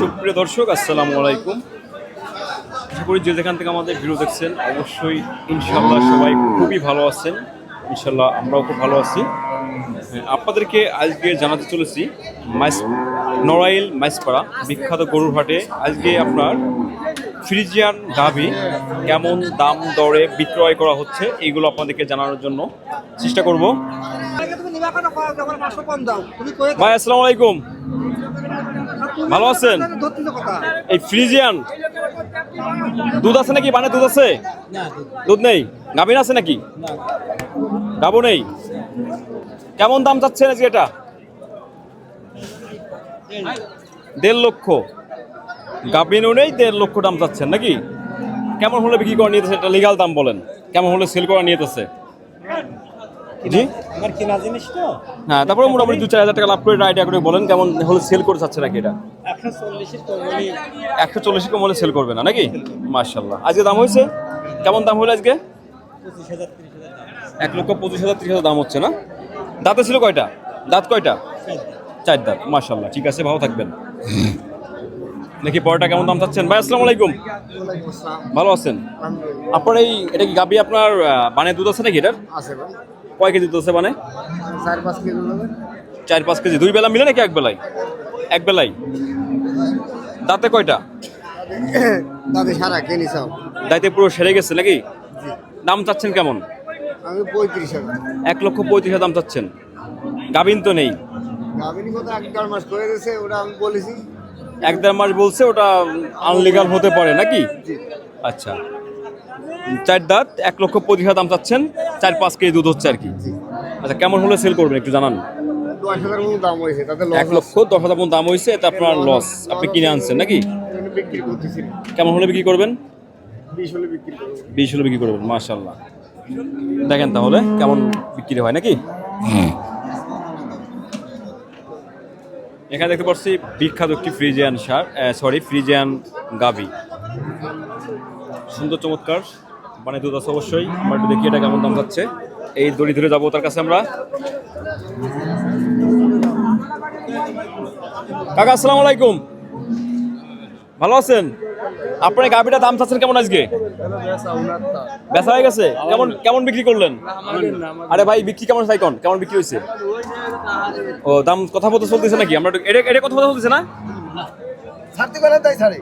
সুপ্রিয় দর্শক আসসালামু আলাইকুম। আশা করি যে যেখান থেকে আমাদের ভিডিও দেখছেন অবশ্যই ইনশাল্লাহ সবাই খুবই ভালো আছেন। ইনশাল্লাহ আমরাও খুব ভালো আছি। আপনাদেরকে আজকে জানাতে চলেছি মাইস নড়াইল মাইসপাড়া বিখ্যাত গরুর হাটে আজকে আপনার ফ্রিজিয়ান গাভি কেমন দাম দরে বিক্রয় করা হচ্ছে এইগুলো আপনাদেরকে জানানোর জন্য চেষ্টা করব। ভাই আসসালামু আলাইকুম। ভালো আছেন? এই ফ্রিজিয়ান? দুধ আছে নাকি? মানে দুধ আছে? দুধ নেই? গাভীর আছে নাকি? গাবো নেই? কেমন দাম চাচ্ছেন আজকে এটা? দেড় লক্ষ। গাভীনও নেই দেড় লক্ষ দাম চাচ্ছেন নাকি? কেমন হলে বিক্রি করা নিয়েছে এটা লিগাল দাম বলেন। কেমন হলে সেল করা নিয়েছে জি? আমার কিনা জিনিস তো। হ্যাঁ তারপরে মোটামুটি দু চার হাজার টাকা লাভ করে আইডিয়া করে বলেন কেমন হলে সেল করে চাচ্ছে নাকি এটা? একশো চল্লিশ কম হলে সেল করবে না নাকি? মার্শাল্লাহ আজকে দাম হয়েছে? কেমন দাম হলো আজকে? এক লক্ষ পঁচিশ হাজার ত্রিশ হাজার দাম হচ্ছে না? দাঁতে ছিল কয়টা? দাঁত কয়টা? চার দাঁত মার্শাল্লাহ ঠিক আছে ভালো থাকবেন। দেখি পরোটা কেমন দাম চাচ্ছেন? ভাই আসসালামু আলাইকুম। ভালো আছেন? আপনার এই এটা কি গাবি আপনার বানে দুধ আছে নাকি এটার? কয় কেজি দুধ আছে বানে? চার পাঁচ কিলো চার পাঁচ কেজি। দুই বেলা মিলে নাকি এক বেলায়? এক বেলায় দাঁতে কয়টা? দাদি সারা কিনি চাও দাঁতে পুরো সেরে গেছে নাকি? দাম চাচ্ছেন কেমন? আমি পঁয়ত্রিশ হাজার। এক লক্ষ পঁয়ত্রিশ হাজার দাম চাচ্ছেন। গাবিন তো নেই। গাভিনী কথা এক দেড় মাস করে দিয়েছে ওটা আমি বলেছি। এক দেড় মাস বলছে ওটা আনলিগাল হতে পারে নাকি? আচ্ছা। চার দাঁত এক লক্ষ পঁচিশ হাজার দাম চাচ্ছেন। চার পাঁচ কেজি দুধ হচ্ছে আর কি। আচ্ছা কেমন হলে সেল করবেন একটু জানান? দশ হাজার মতো দাম হয়েছে তাতে এক লক্ষ দশ হাজার মতো দাম হয়েছে এটা আপনার লস আপনি কিনে আনছেন নাকি? বিক্রি করতেছি। কেমন হলে বিক্রি করবেন? বিশ হলে বিক্রি করব। বিশ হলে বিক্রি করবেন মাশাল্লাহ দেখেন তাহলে কেমন বিক্রি হয় নাকি? এখানে দেখতে পাচ্ছি বিখ্যাত একটি ফ্রিজিয়ান সার সরি ফ্রিজিয়ান গাবি সুন্দর চমৎকার। মানে দুধ আছে অবশ্যই। আমরা একটু দেখি এটা কেমন দাম যাচ্ছে। এই দড়ি ধরে যাব তার কাছে আমরা। কাকা, আসসালামু আলাইকুম। ভালো আছেন? আপনার গাভিটা দাম চাচ্ছেন কেমন আজকে? বেচা হয়ে গেছে? কেমন কেমন বিক্রি করলেন? আরে ভাই, বিক্রি কেমন সাইকন কেমন বিক্রি হয়েছে? ও, দাম কথা বলতে চলতেছে নাকি? আমরা এটা কথা বলতে চলতেছে না? ছাড়তে পারে তাই ছাড়ে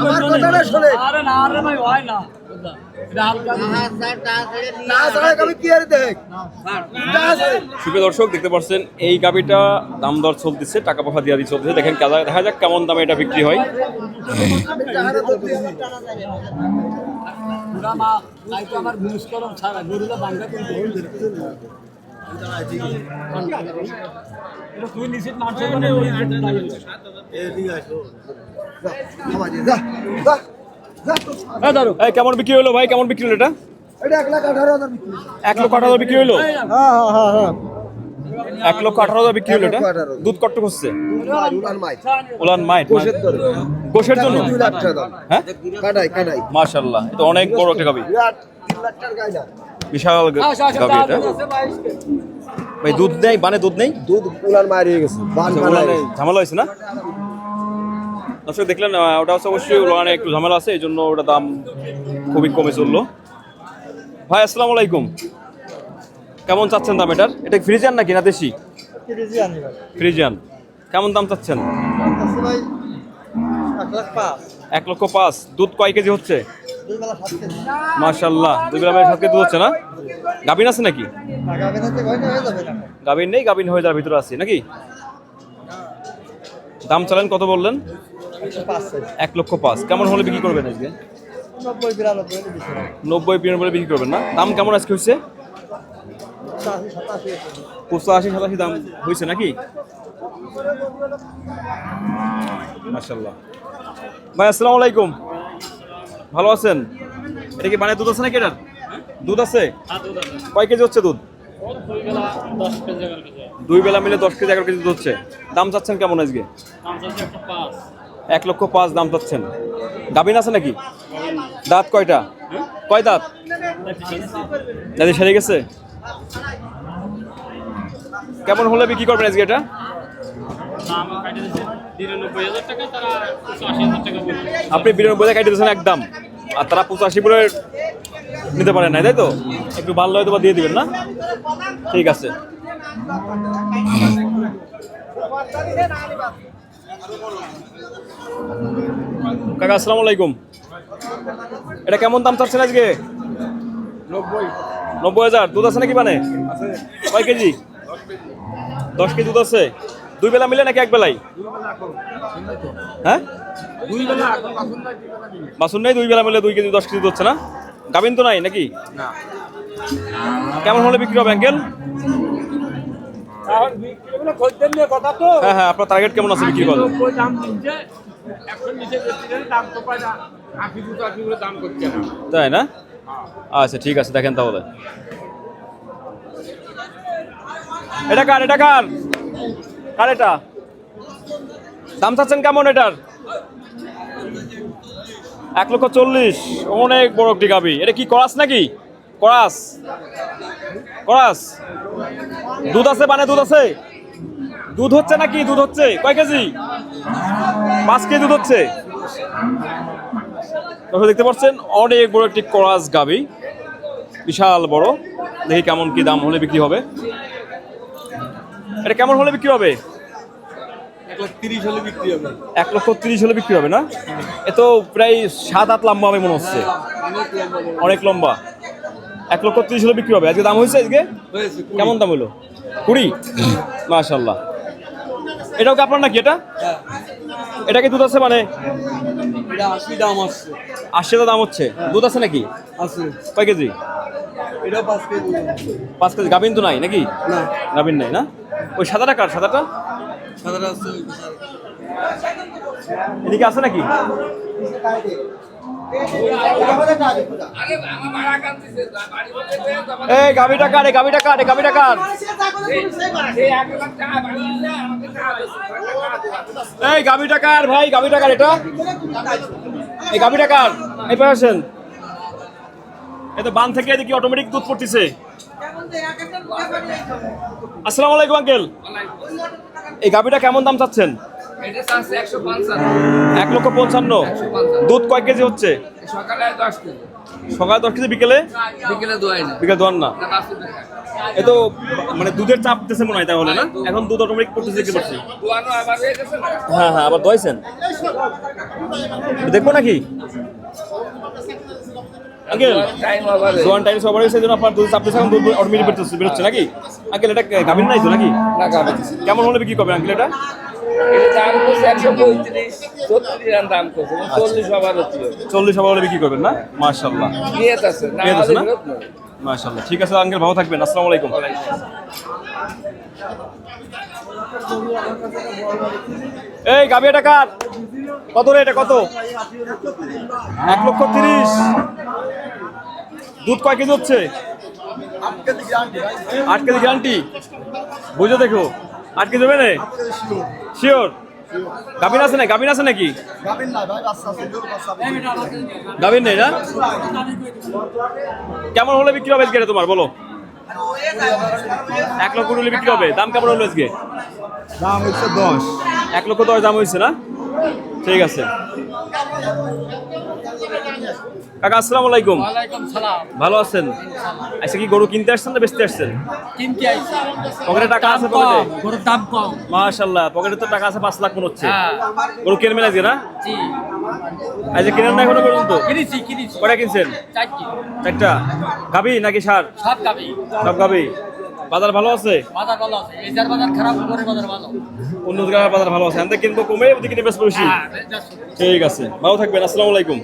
আমার কথাটা শোনে আরে না আরে ভাই হয় না। এটা হালকা না ছাড়ে আমি কি আর দেখ? না ছাড়ে সুপ্রিয় দর্শক দেখতে পাচ্ছেন এই গাবিটা দাম দর চলতেছে টাকা পয়সা দিয়ে দিয়ে চলতেছে। দেখেন দেখা যাক কেমন দামে এটা বিক্রি হয়। আমার ছাড়া বাঙ্গা হ্যাঁ কেমন বিক্রি হলো ভাই? কেমন বিক্রি হলো এটা? এক লক্ষ আঠারো হাজার বিক্রি হলো? এক লক্ষ আঠারো হাজার বিক্রি হলো এটা। দুধ কট্ট হচ্ছে? উড়ান ওলান মাইট জন্য? হ্যাঁ? মাশাল্লাহ এটা অনেক বড় একটা গাবি। বিশাল গা- এটা। ভাই দুধ নেই? বানে দুধ নেই? দুধ উলান মার হয়ে গেছে বান আচ্ছা, বানাই উলানে ঝামেলা হয়েছে না? দর্শক দেখলেন ওটা হচ্ছে অবশ্যই উলানে একটু ঝামেলা আছে এই জন্য ওটা দাম খুবই কমে চলল। ভাই আসসালামু আলাইকুম। কেমন চাচ্ছেন দাম এটার? এটা ফ্রিজিয়ান নাকি না দেশি? ফ্রিজিয়ান কেমন দাম চাচ্ছেন? এক লক্ষ পাঁচ। দুধ কয় কেজি হচ্ছে? মাশাল্লাহ দুই বেলা সাত কেজি দুধ হচ্ছে না? গাবিন আছে নাকি? টাকা বেনাতে ভয় না যাবে না। গাবিন নেই গাবিন হয়ে যাওয়ার ভিতরে আছে নাকি? দাম চালেন কত বললেন? এক লক্ষ পাঁচ। কেমন হলে বিক্রি করবেন আজকে? নব্বই বিরানব্বই বিক্রি করবেন না? দাম কেমন আজকে হয়েছে? পঁচাশি সাতাশি সাতাশি দাম হয়েছে নাকি? মাশাল্লাহ ভাই আসসালামু আলাইকুম। ভালো আছেন? এটা কি মানে দুধ আছে নাকি এটার? দুধ আছে? কয় কেজি হচ্ছে দুধ? দুই বেলা মিলে দশ কেজি এগারো কেজি দুধ হচ্ছে। দাম চাচ্ছেন কেমন আজকে? এক লক্ষ পাঁচ দাম চাচ্ছেন। গাবিন আছে নাকি? দাঁত কয়টা? কয় দাঁত? দাদি সেরে গেছে? কেমন হলে বিক্রি করবেন আজকে এটা? হাজার হাজার আপনি বিরানব্বই টাকা কেটে দিয়েছেন একদম। আর তারা পঁচাশি বলে নিতে পারেন নাই তাই তো? একটু ভালো হয়তো বা দিয়ে দিবেন না? ঠিক আছে। কাকা আসসালামু আলাইকুম। এটা কেমন দাম চাচ্ছেন আজকে? নব্বই। নব্বই হাজার। দুধ আছে নাকি মানে কয় কেজি? দশ কেজি দুধ আছে। দুই বেলা মিলে নাকি এক বেলাই? হ্যাঁ? বেলা বাসন দুই বেলা মিলে দুই কেজি দশ কেজি হচ্ছে না? গাবিন তো নাই নাকি? না। কেমন হলে বিক্রি হবে অ্যাঙ্কেল হ্যাঁ হ্যাঁ আপনার টার্গেট কেমন আছে বিক্রি করবে তাই না? আচ্ছা ঠিক আছে দেখেন তাহলে। এটা কার এটা কার? কার এটা? দাম চাচ্ছেন কেমন এটার? এক লক্ষ চল্লিশ। অনেক বড় একটি গাবি। এটা কি করাস নাকি? করাস। করাস। দুধ আছে মানে দুধ আছে? দুধ হচ্ছে নাকি? দুধ হচ্ছে। কয় কেজি? পাঁচ কেজি দুধ হচ্ছে। দেখতে পাচ্ছেন, অনেক বড় একটি করাস গাবি। বিশাল বড়। দেখি কেমন কি দাম হলে বিক্রি হবে। এটা কেমন হলে বিক্রি হবে? এক লাখ তিরিশ হলে বিক্রি হবে। এক লক্ষ তিরিশ হলে বিক্রি হবে না? এ তো প্রায় সাত আট লম্বা হবে মনে হচ্ছে। অনেক লম্বা এক লক্ষ তিরিশ হলে বিক্রি হবে। আজকে দাম হয়েছে আজকে? কেমন দাম হলো? কুড়ি? মাশাল্লাহ এটাও কি আপনার নাকি এটা? হ্যাঁ। এটা কি দুধ আছে মানে? এটা আশি দাম আসছে। আশি দাম হচ্ছে। দুধ আছে নাকি? আছে। কয় কেজি? পাঁচ কেজি। পাঁচ কেজি। গাভিন তো নাই নাকি? গাভিন নাই না? ওই সাদাটা কার? সাদাটা? এদিকে আছে নাকি? এই এই গাভিটা কার এই গাভিটা কার? এই গাভিটা কার ভাই গাভিটা কার এটা? এই গাভিটা কার? এই পাশে আসেন। বান থেকে এদিকে অটোমেটিক দুধ পড়তেছে। আসসালামু আলাইকুম আঙ্কেল এই গাভিটা কেমন দাম চাচ্ছেন? এক লক্ষ পঞ্চান্ন। দুধ কয় কেজি হচ্ছে? সকালে দশ কেজি। বিকেলে? বিকেলে দোয়ান না। এ তো মানে দুধের চাপ দিতেছে মনে হয় তাহলে না? এখন দুধ অটোমেটিক পড়তেছে হয়ে গেছে না? হ্যাঁ হ্যাঁ আবার দোয়াইছেন? দেখব নাকি? আঙ্কেল টাইম আবার দোয়ান টাইম সবার হয়েছে জন্য আপনার দুধ চাপ দিচ্ছে দুধ অটোমেটিক বেরোচ্ছে বেরোচ্ছে নাকি? আঙ্কেল এটা গাভীর নাই তো নাকি? না খাবে কেমন হলে বিক্রি করবে আঙ্কেল এটা? চল্লিশ আবার হাজার হলে বিক্রি করবেন না? মার্শাল্লাহ। মার্শাল্লাহ ঠিক আছে আঙ্কেল ভালো থাকবেন। আসসালামু আলাইকুম। এই গাবি এটা কার? কত রে এটা কত? এক লক্ষ তিরিশ। দুধ কয় কেজি হচ্ছে? আট কেজি গ্যারান্টি। বুঝে দেখো। আট কেজি হবে না? শিওর গাভিন আছে না? গাভিন আছে নাকি? গাভিন নেই না? কেমন হলে বিক্রি হবে আজকে তোমার? বলো। এক লক্ষ হলে বিক্রি হবে। দাম কেমন হলো আজকে? দাম হচ্ছে দশ। এক লক্ষ দশ দাম হয়েছে না? ঠিক আছে। কাকা আসসালামু আলাইকুম। ভালো আছেন? আচ্ছা কি গরু কিনতে আসছেন না বেচতে আসছেন? পকেটে টাকা আছে পকেটে? গরুর দাম কম। মাশাল্লাহ পকেটে তো টাকা আছে পাঁচ লাখ মনে হচ্ছে। হ্যাঁ। গরু কিনবেন আজকে না? জি। আজকে কিনেন না এখনও পর্যন্ত? কিনেছি কিনেছি। কটা কিনছেন? চারটা। গাবি নাকি সার? সব গাবি সব গাবি বাজার ভালো আছে? বাজার ভালো আছে। এজার বাজার খারাপ করে বাজার ভালো। অন্য জায়গায় বাজার ভালো আছে। আমি কিনবো কমে ওদিকে বেশ বেশি। হ্যাঁ। ঠিক আছে ভালো থাকবেন আসসালামু আলাইকুম।